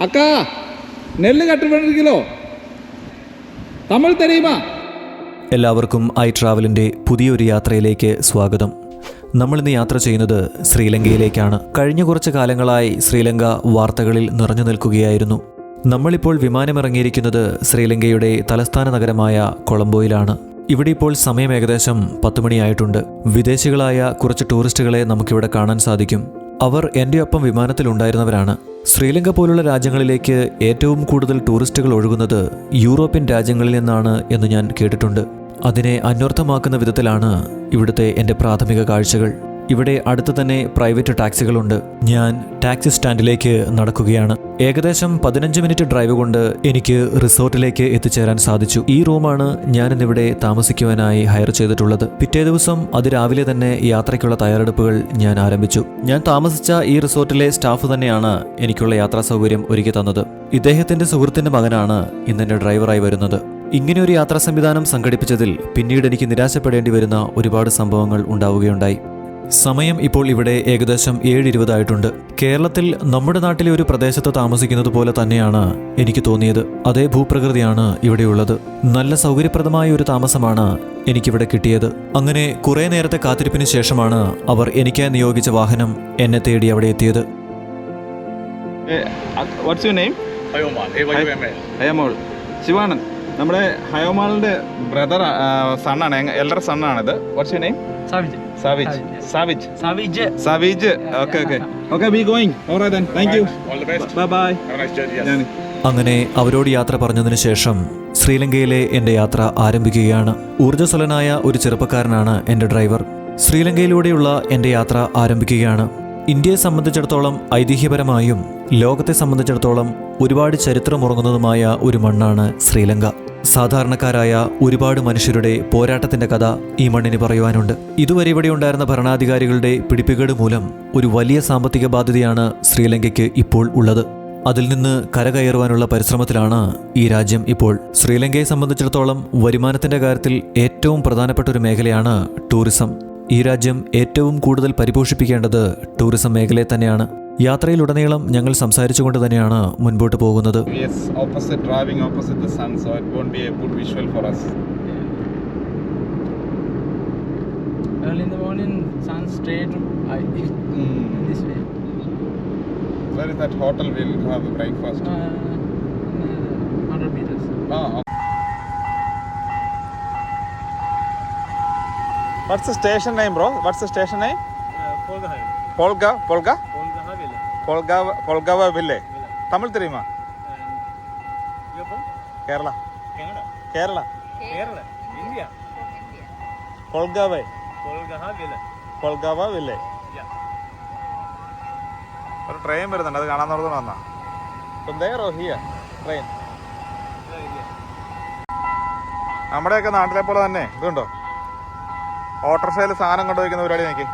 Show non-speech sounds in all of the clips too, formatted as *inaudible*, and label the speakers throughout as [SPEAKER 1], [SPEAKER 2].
[SPEAKER 1] அக்கா நெல் கட்டு ரெண்டு கிலோ தமிழ் தெரியுமா
[SPEAKER 2] എല്ലാവർക്കും ഐ ട്രാവലിൻ്റെ പുതിയൊരു യാത്രയിലേക്ക് സ്വാഗതം നമ്മളിന്ന് യാത്ര ചെയ്യുന്നത് ശ്രീലങ്കയിലേക്കാണ് കഴിഞ്ഞ കുറച്ച് കാലങ്ങളായി ശ്രീലങ്ക വാർത്തകളിൽ നിറഞ്ഞു നിൽക്കുകയായിരുന്നു നമ്മളിപ്പോൾ വിമാനമിറങ്ങിയിരിക്കുന്നത് ശ്രീലങ്കയുടെ തലസ്ഥാന നഗരമായ കൊളംബോയിലാണ് ഇവിടെ ഇപ്പോൾ സമയം ഏകദേശം പത്ത് മണിയായിട്ടുണ്ട് വിദേശികളായ കുറച്ച് ടൂറിസ്റ്റുകളെ നമുക്കിവിടെ കാണാൻ സാധിക്കും അവർ എൻ്റെ ഒപ്പം വിമാനത്തിലുണ്ടായിരുന്നവരാണ് ശ്രീലങ്ക പോലുള്ള രാജ്യങ്ങളിലേക്ക് ഏറ്റവും കൂടുതൽ ടൂറിസ്റ്റുകൾ ഒഴുകുന്നത് യൂറോപ്യൻ രാജ്യങ്ങളിൽ നിന്നാണ് എന്ന് ഞാൻ കേട്ടിട്ടുണ്ട്. അതിനെ അന്വർത്ഥമാക്കുന്ന വിധത്തിലാണ് ഇവിടുത്തെ എന്റെ പ്രാഥമിക കാഴ്ചകൾ. ഇവിടെ അടുത്ത് തന്നെ പ്രൈവറ്റ് ടാക്സികളുണ്ട്. ഞാൻ ടാക്സി സ്റ്റാൻഡിലേക്ക് നടക്കുകയാണ്. ഏകദേശം പതിനഞ്ച് മിനിറ്റ് ഡ്രൈവ് കൊണ്ട് എനിക്ക് റിസോർട്ടിലേക്ക് എത്തിച്ചേരാൻ സാധിച്ചു. ഈ റൂമാണ് ഞാൻ ഞാനിന്നിവിടെ താമസിക്കുവാനായി ഹയർ ചെയ്തിട്ടുള്ളത്. പിറ്റേ ദിവസം അതിരാവിലെ തന്നെ യാത്രയ്ക്കുള്ള തയ്യാറെടുപ്പുകൾ ഞാൻ ആരംഭിച്ചു. ഞാൻ താമസിച്ച ഈ റിസോർട്ടിലെ സ്റ്റാഫ് തന്നെയാണ് എനിക്കുള്ള യാത്രാ സൗകര്യം ഒരുക്കി തന്നത്. ഇദ്ദേഹത്തിന്റെ സുഹൃത്തിന്റെ മകനാണ് ഇന്നെന്റെ ഡ്രൈവറായി വരുന്നത്. ഇങ്ങനെ ഒരു യാത്രാ സംവിധാനം സംഘടിപ്പിച്ചതിൽ പിന്നീട് എനിക്ക് നിരാശപ്പെടേണ്ടി വരുന്ന ഒരുപാട് സംഭവങ്ങൾ ഉണ്ടാവുകയുണ്ടായി. സമയം ഇപ്പോൾ ഇവിടെ ഏകദേശം ഏഴ് ഇരുപതായിട്ടുണ്ട് കേരളത്തിൽ നമ്മുടെ നാട്ടിലെ ഒരു പ്രദേശത്ത് താമസിക്കുന്നത് പോലെ തന്നെയാണ് എനിക്ക് തോന്നിയത്. അതേ ഭൂപ്രകൃതിയാണ് ഇവിടെയുള്ളത് നല്ല സൗകര്യപ്രദമായ ഒരു താമസമാണ് എനിക്കിവിടെ കിട്ടിയത്. അങ്ങനെ കുറേ നേരത്തെ കാത്തിരിപ്പിന് ശേഷമാണ് അവർ എനിക്കായി നിയോഗിച്ച വാഹനം എന്നെ തേടി അവിടെ എത്തിയത്.
[SPEAKER 1] ശിവാനന്ദ്. നമ്മുടെ ഹയോമാളിന്റെ ബ്രദർ സണ്ണാണ്. എല്ലറ സണ്ണാണിത്. What's you name
[SPEAKER 3] സാവിജ്.
[SPEAKER 1] സാവിജ്. സാവിജ്.
[SPEAKER 3] സാവിജ്.
[SPEAKER 1] സാവിജ്. Okay okay okay be going alright then thank you
[SPEAKER 4] all the best
[SPEAKER 1] bye bye
[SPEAKER 4] have a nice journey
[SPEAKER 1] ഞാൻ
[SPEAKER 2] അങ്ങനെ അവരോട് യാത്ര പറഞ്ഞതിന് ശേഷം ശ്രീലങ്കയിലെ എന്റെ യാത്ര ആരംഭിക്കുകയാണ്. ഊർജസ്വലനായ ഒരു ചെറുപ്പക്കാരനാണ് എന്റെ ഡ്രൈവർ. ശ്രീലങ്കയിലൂടെയുള്ള എന്റെ യാത്ര ആരംഭിക്കുകയാണ്. ഇന്ത്യയെ സംബന്ധിച്ചിടത്തോളം ഐതിഹ്യപരമായും ലോകത്തെ സംബന്ധിച്ചിടത്തോളം ഒരുപാട് ചരിത്രമുറങ്ങുന്നതുമായ ഒരു മണ്ണാണ് ശ്രീലങ്ക. സാധാരണക്കാരായ ഒരുപാട് മനുഷ്യരുടെ പോരാട്ടത്തിന്റെ കഥ ഈ മണ്ണിന് പറയുവാനുണ്ട്. ഇതുവരെ ഇവിടെ ഉണ്ടായിരുന്ന ഭരണാധികാരികളുടെ പിടിപ്പുകേട് മൂലം ഒരു വലിയ സാമ്പത്തിക ബാധ്യതയാണ് ശ്രീലങ്കയ്ക്ക് ഇപ്പോൾ ഉള്ളത്. അതിൽ നിന്ന് കരകയറുവാനുള്ള പരിശ്രമത്തിലാണ് ഈ രാജ്യം ഇപ്പോൾ. ശ്രീലങ്കയെ സംബന്ധിച്ചിടത്തോളം വരുമാനത്തിന്റെ കാര്യത്തിൽ ഏറ്റവും പ്രധാനപ്പെട്ട ഒരു മേഖലയാണ് ടൂറിസം. ഈ രാജ്യം ഏറ്റവും കൂടുതൽ പരിപോഷിപ്പിക്കേണ്ടത് ടൂറിസം മേഖലയെ തന്നെയാണ്. യാത്രയിലുടനീളം ഞങ്ങൾ സംസാരിച്ചുകൊണ്ട് തന്നെയാണ് മുൻപോട്ട് പോകുന്നത്
[SPEAKER 1] Yes, opposite driving opposite the sun, so it won't be a good visual for us.
[SPEAKER 3] Early in the morning, sun straight I, this way.
[SPEAKER 1] Where is that hotel we'll have breakfast?
[SPEAKER 3] Uh, uh, 100 meters.
[SPEAKER 1] Ah, okay. What's the station name, bro? What's the station name?
[SPEAKER 3] Uh, Polga
[SPEAKER 1] Polga, Polga,
[SPEAKER 3] Polga Highway.
[SPEAKER 1] Polga, Polgava Ville. Tamil தெரியுமா
[SPEAKER 3] And you're from
[SPEAKER 1] Kerala
[SPEAKER 3] Canada.
[SPEAKER 1] Kerala
[SPEAKER 3] Kerala. India.
[SPEAKER 1] കൊൾഗാവേ
[SPEAKER 3] Polga Highway.
[SPEAKER 1] കൊൾഗാവ വില്ലേ
[SPEAKER 3] Yeah.
[SPEAKER 1] ഒരു train വരുന്നുണ്ട് അത് കാണാൻ നടന്നു വന്നാ ഹിയ train
[SPEAKER 3] Yeah, India.
[SPEAKER 1] നമ്മുടെയൊക്കെ നാട്ടിലെ പോലെ തന്നെ ഇതുണ്ടോ ഓട്ടോറിക്ഷയിൽ സാധനം കൊണ്ടുവയ്ക്കുന്ന പരിപാടി നോക്കി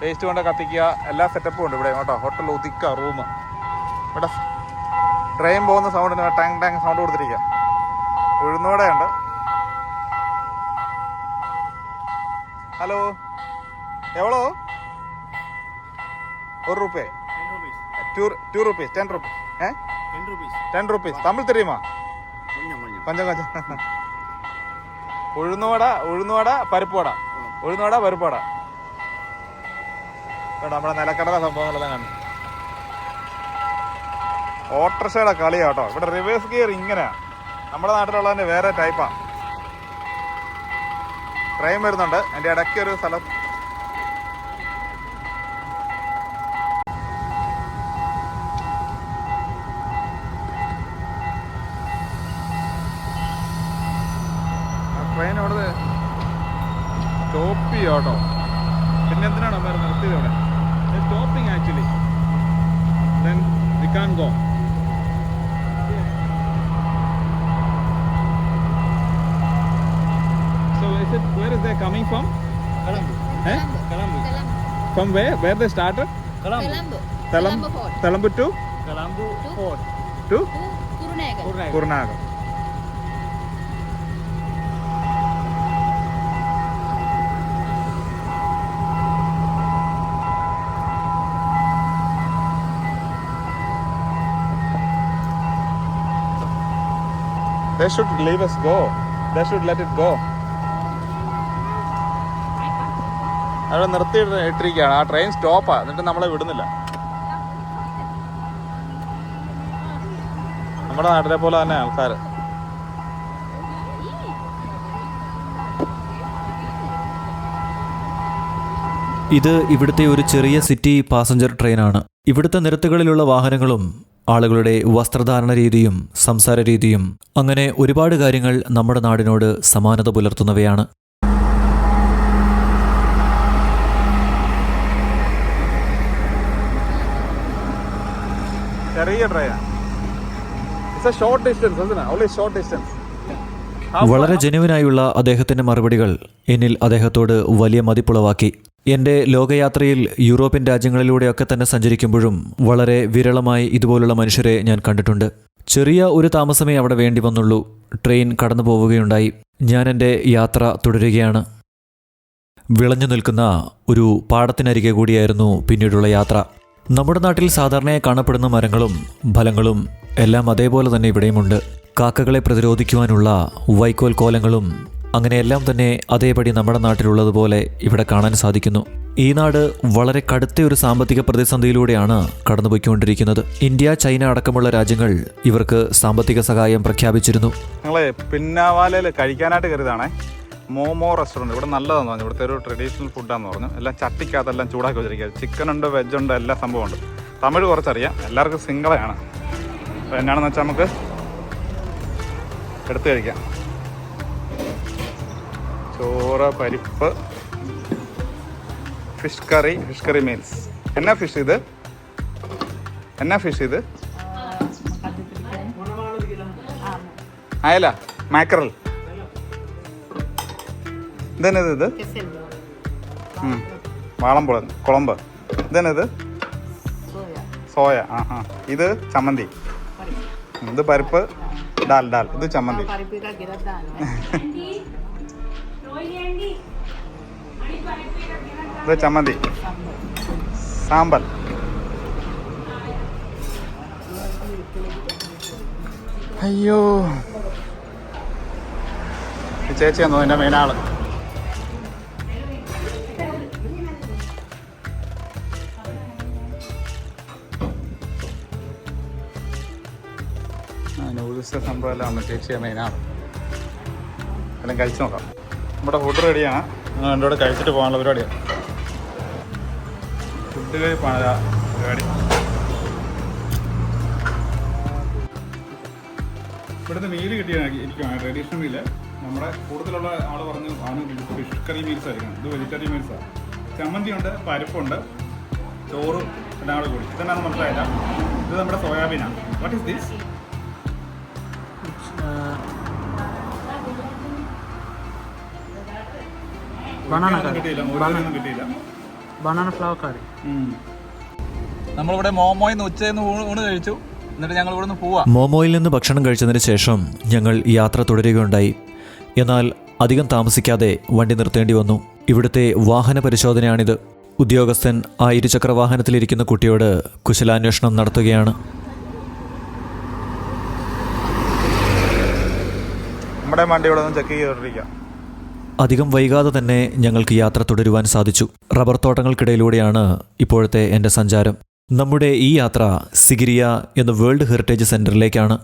[SPEAKER 1] വേസ്റ്റ് കൊണ്ട് കത്തിക്കുക എല്ലാ സെറ്റപ്പും ഉണ്ട് ഇവിടെ കേട്ടോ ഹോട്ടൽ ഒതുക്കുക റൂം ഇവിടെ ട്രെയിൻ പോകുന്ന സൗണ്ടിന് ടാങ് ടാങ് സൗണ്ട് കൊടുത്തിരിക്കുക ഉഴുന്നോടെയുണ്ട് ഹലോ എവളോ ഒരു രൂപ
[SPEAKER 3] 10 rupees.
[SPEAKER 1] Two two rupees ten rupees ഏ
[SPEAKER 3] 10 rupees.
[SPEAKER 1] ടെൻ റുപ്പീസ് തമിഴ് தெரியுமா கொஞ்சம் கொஞ்சம் ഉഴുന്നുവട ഉഴുന്നുവട പരിപ്പുവട ഉഴുന്നുവട പരിപ്പുവട കേട്ടോ നമ്മുടെ നിലക്കടല സംഭവങ്ങളെല്ലാം കാണും. ഓട്ടർഷയുടെ കളിയാണ് കേട്ടോ. ഇവിടെ റിവേഴ്സ് ഗിയർ ഇങ്ങനെയാണ് നമ്മുടെ നാട്ടിലുള്ളതിന്റെ വേറെ ടൈപ്പാ ട്രെയിൻ വരുന്നുണ്ട്. എന്റെ ഇടയ്ക്ക് ഒരു സ്ഥലം. ട്രെയിൻ അവിടെ സ്റ്റോപ്പ് ചെയ്യുക കേട്ടോ. പിന്നെ അമ്മ നിർത്തിയത് ഇവിടെ? Stopping actually. Then we can't go. So is it where is they coming from?
[SPEAKER 3] Colombo.
[SPEAKER 1] Eh?
[SPEAKER 3] Colombo.
[SPEAKER 1] From where? Where they started?
[SPEAKER 3] Colombo.
[SPEAKER 5] Colombo. Colombo
[SPEAKER 1] to
[SPEAKER 3] Colombo Fort.
[SPEAKER 1] to.
[SPEAKER 3] Kurnagar.
[SPEAKER 1] Kurnagal. They should leave us go. They should let it go. അവിടെ നിർത്തി ഇട്ടിരിക്കുകയാണ്. ആ train സ്റ്റോപ്പാണ് എന്നിട്ട് നമ്മളെ വിടുന്നില്ല. നമ്മുടെ നാട്ടിലെ പോലെ തന്നെ ആൾക്കാർ
[SPEAKER 2] ഇത് ഇവിടുത്തെ ഒരു ചെറിയ സിറ്റി പാസഞ്ചർ ട്രെയിനാണ് ഇവിടുത്തെ നിരത്തുകളിലുള്ള വാഹനങ്ങളും ആളുകളുടെ വസ്ത്രധാരണ രീതിയും സംസാര രീതിയും അങ്ങനെ ഒരുപാട് കാര്യങ്ങൾ നമ്മുടെ നാടിനോട് സമാനത പുലർത്തുന്നവയാണ്.
[SPEAKER 1] ചെറിയ ഷോർട്ട് ഡിസ്റ്റൻസ് ഷോർട്ട് ഡിസ്റ്റൻസ്
[SPEAKER 2] വളരെ ജനുവിനായുള്ള അദ്ദേഹത്തിന്റെ മറുപടികൾ എന്നിൽ അദ്ദേഹത്തോട് വലിയ മതിപ്പുളവാക്കി. എന്റെ ലോകയാത്രയിൽ യൂറോപ്യൻ രാജ്യങ്ങളിലൂടെയൊക്കെ തന്നെ സഞ്ചരിക്കുമ്പോഴും വളരെ വിരളമായി ഇതുപോലുള്ള മനുഷ്യരെ ഞാൻ കണ്ടിട്ടുണ്ട്. ചെറിയ ഒരു താമസമേ അവിടെ വേണ്ടി വന്നുള്ളൂ. ട്രെയിൻ കടന്നു പോവുകയുണ്ടായി. ഞാൻ എന്റെ യാത്ര തുടരുകയാണ്. വിളഞ്ഞു നിൽക്കുന്ന ഒരു പാടത്തിനരികെ കൂടിയായിരുന്നു പിന്നീടുള്ള യാത്ര. നമ്മുടെ നാട്ടിൽ സാധാരണയായി കാണപ്പെടുന്ന മരങ്ങളും ഫലങ്ങളും എല്ലാം അതേപോലെ തന്നെ ഇവിടെയുമുണ്ട്. കാക്കകളെ പ്രതിരോധിക്കുവാനുള്ള വൈക്കോൽ കോലങ്ങളും അങ്ങനെയെല്ലാം തന്നെ അതേപടി നമ്മുടെ നാട്ടിലുള്ളതുപോലെ ഇവിടെ കാണാൻ സാധിക്കുന്നു. ഈ നാട് വളരെ കടുത്ത ഒരു സാമ്പത്തിക പ്രതിസന്ധിയിലൂടെയാണ് കടന്നുപോയിക്കൊണ്ടിരിക്കുന്നത്. ഇന്ത്യ ചൈന അടക്കമുള്ള രാജ്യങ്ങൾ ഇവർക്ക് സാമ്പത്തിക സഹായം പ്രഖ്യാപിച്ചിരുന്നു.
[SPEAKER 1] കഴിക്കാനായിട്ട് മോമോ റെസ്റ്റോറന്റ് ഇവിടെ നല്ലതാണെന്ന് പറഞ്ഞു. ഇവിടുത്തെ ഒരു ട്രഡീഷണൽ ഫുഡാന്ന് പറഞ്ഞു. എല്ലാം ചട്ടിക്കകത്തെല്ലാം ചൂടാക്കി വെച്ചിരിക്കുക ചിക്കൻ ഉണ്ട് വെജ് ഉണ്ട് എല്ലാ സംഭവമുണ്ട്. തമിഴ് കുറച്ചറിയാം. എല്ലാവർക്കും സിംഗിളയാണ് അപ്പോൾ എന്നാണെന്ന് വെച്ചാൽ നമുക്ക് എടുത്തു കഴിക്കാം. ചോറ് പരിപ്പ് fish curry fish curry meals എന്നാ ഫിഷ് ഇത്? എന്നാ ഫിഷ് ഇത്? അയല മാക്കറൽ ഇതെന്നത് ഇത്? ഉം. വാളംപുളൻ കുളമ്പ്. ഇതെന്നത്? സോയ ആ ആ ഇത് ചമ്മന്തി. ഇത് പരിപ്പ് ഡാൽ ഡാൽ ഇത് ചമ്മന്തി. *laughs* ഇത് ചമ്മന്തി. സാമ്പാർ. അയ്യോ. ചേച്ചി വന്നു എന്റെ മെയിനാൾ നൂഡിൽസ് സംഭവം എല്ലാം ഉണ്ട് ചേച്ചിയാണ് മെയിനാണ് എല്ലാം കഴിച്ചു നോക്കാം. നമ്മുടെ ഫുഡ് റെഡിയാണ് എന്റെ കൂടെ കഴിച്ചിട്ട് പോകാനുള്ള പരിപാടിയാണ്. ഫുഡ് കഴിപ്പാണ് പരിപാടി. ഇവിടുത്തെ മീൽ കിട്ടിയാണ് ഇരിക്കുകയാണ് ട്രഡീഷണൽ മീൽ നമ്മുടെ കൂടുതലുള്ള ആൾ പറഞ്ഞു ആണ് ഫിഷ് കറി മീൽസ് ആയിരിക്കണം. ഇത് വെജിറ്റേറിയൻ മീൽസാണ് ചമ്മന്തി ഉണ്ട് പരിപ്പുണ്ട് ചോറും എല്ലാം കൂടെ ഇതെന്നാന്ന് മനസ്സിലായില്ല ഇത് നമ്മുടെ സോയാബീനാണ് വാട്ട് ഇസ് ദിസ് കിട്ടിയില്ല. ഒന്നും കിട്ടിയില്ല.
[SPEAKER 3] Banana flower curry.
[SPEAKER 1] നമ്മളിവിടെ മോമോയിൽ നിന്ന് ഉച്ചയിൽ നിന്ന് ഊണ് കഴിച്ചു. എന്നിട്ട് ഞങ്ങൾ ഇവിടെ നിന്ന് പോവാ.
[SPEAKER 2] മോമോയിൽ നിന്ന് ഭക്ഷണം കഴിച്ചതിന് ശേഷം ഞങ്ങൾ യാത്ര തുടരുകയുണ്ടായി. എന്നാൽ അധികം താമസിക്കാതെ വണ്ടി നിർത്തേണ്ടി വന്നു. ഇവിടുത്തെ വാഹന പരിശോധനയാണിത്. ഉദ്യോഗസ്ഥൻ ആ ഇരുചക്ര വാഹനത്തിലിരിക്കുന്ന കുട്ടിയോട് കുശലാന്വേഷണം നടത്തുകയാണ്.
[SPEAKER 1] നമ്മുടെ വണ്ടി ഇവിടെ നിന്ന് ചെക്ക് ചെയ്തോണ്ടിരിക്കാം
[SPEAKER 2] അധികം വൈകാതെ തന്നെ ഞങ്ങൾക്ക് യാത്ര തുടരുവാൻ സാധിച്ചു. റബ്ബർ തോട്ടങ്ങൾക്കിടയിലൂടെയാണ് ഇപ്പോഴത്തെ എന്റെ സഞ്ചാരം. നമ്മുടെ ഈ യാത്ര സിഗിരിയ എന്ന വേൾഡ് ഹെറിറ്റേജ് സെന്ററിലേക്കാണ്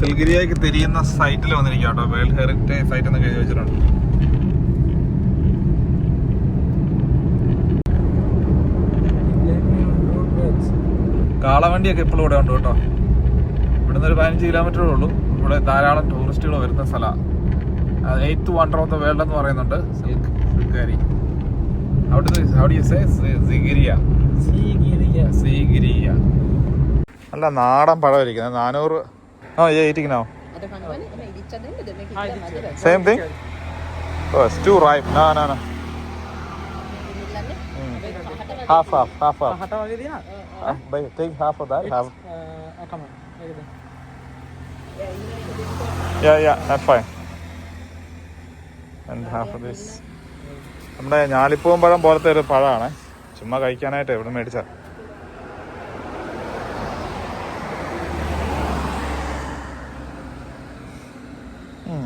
[SPEAKER 1] സിൽഗിരിയായിക്ക് തിരിയുന്ന സൈറ്റിൽ വന്നിരിക്കുക കേട്ടോ. വേൾഡ് ഹെറിറ്റേജ് സൈറ്റ് എന്ന് എഴുതി വെച്ചിട്ടുണ്ട്. കാളവണ്ടിയൊക്കെ ഇപ്പോഴും ഇവിടെ ഉണ്ട് കേട്ടോ. ഇവിടുന്ന് ഒരു പതിനഞ്ച് കിലോമീറ്ററേ ഉള്ളൂ. ഇവിടെ ധാരാളം ടൂറിസ്റ്റുകൾ വരുന്ന സ്ഥലമാണ് eighth wonder of the world എന്ന് പറയുന്നുണ്ട്. സിൽക്ക് സിൽക്കാരി അവിടുന്ന് അവിടെ സിഗിരിയ സീഗിരിയ അല്ല നാടൻ പഴം ഇരിക്കുന്നത്. നാനൂറ് ആ എയ്റ്റിക്കണോ same thing oh to ripe no no no half half half half हटा
[SPEAKER 3] आगे
[SPEAKER 1] दिया buy take half of that
[SPEAKER 3] half uh,
[SPEAKER 1] come on like this. Yeah yeah fine and half of this നമ്മുടെ ഞാലിപ്പൂവൻ പഴം പോലത്തെ ഒരു പഴമാണ്. ചുമ്മാ കഴിക്കാനായിട്ട് ഇവിടെ മേടിച്ചാൽ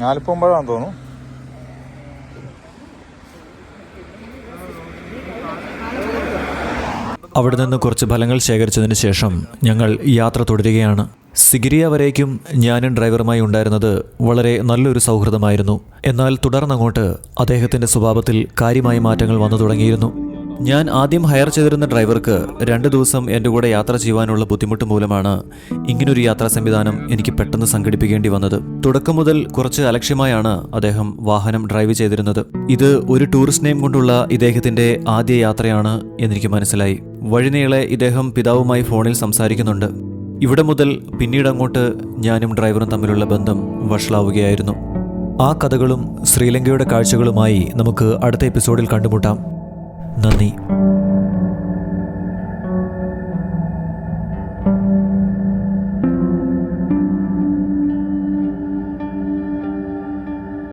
[SPEAKER 1] ഞാലിപ്പൂവൻ പഴമാണെന്ന് തോന്നുന്നു.
[SPEAKER 2] അവിടെ നിന്ന് കുറച്ച് ഫലങ്ങൾ ശേഖരിച്ചതിന് ശേഷം ഞങ്ങൾ യാത്ര തുടരുകയാണ്. സിഗിരിയ വരേക്കും ഞാനും ഡ്രൈവറുമായി ഉണ്ടായിരുന്നത് വളരെ നല്ലൊരു സൗഹൃദമായിരുന്നു. എന്നാൽ തുടർന്നങ്ങോട്ട് അദ്ദേഹത്തിന്റെ സ്വഭാവത്തിൽ കാര്യമായ മാറ്റങ്ങൾ വന്നു തുടങ്ങിയിരുന്നു. ഞാൻ ആദ്യം ഹയർ ചെയ്തിരുന്ന ഡ്രൈവർക്ക് രണ്ട് ദിവസം എന്റെ കൂടെ യാത്ര ചെയ്യുവാനുള്ള ബുദ്ധിമുട്ട് മൂലമാണ് ഇങ്ങനൊരു യാത്രാ സംവിധാനം എനിക്ക് പെട്ടെന്ന് സംഘടിപ്പിക്കേണ്ടി വന്നത്. തുടക്കം മുതൽ കുറച്ച് അലക്ഷ്യമായാണ് അദ്ദേഹം വാഹനം ഡ്രൈവ് ചെയ്തിരുന്നത്. ഇത് ഒരു ടൂറിസ്റ്റ് നെയിം കൊണ്ടുള്ള ഇദ്ദേഹത്തിന്റെ ആദ്യ യാത്രയാണ് എന്നെനിക്ക് മനസ്സിലായി. വഴിനീളെ ഇദ്ദേഹം പിതാവുമായി ഫോണിൽ സംസാരിക്കുന്നുണ്ട്. ഇവിടെ മുതൽ പിന്നീട് അങ്ങോട്ട് ഞാനും ഡ്രൈവറും തമ്മിലുള്ള ബന്ധം വഷളാവുകയായിരുന്നു. ആ കഥകളും ശ്രീലങ്കയുടെ കാഴ്ചകളുമായി നമുക്ക് അടുത്ത എപ്പിസോഡിൽ കണ്ടുമുട്ടാം. 那你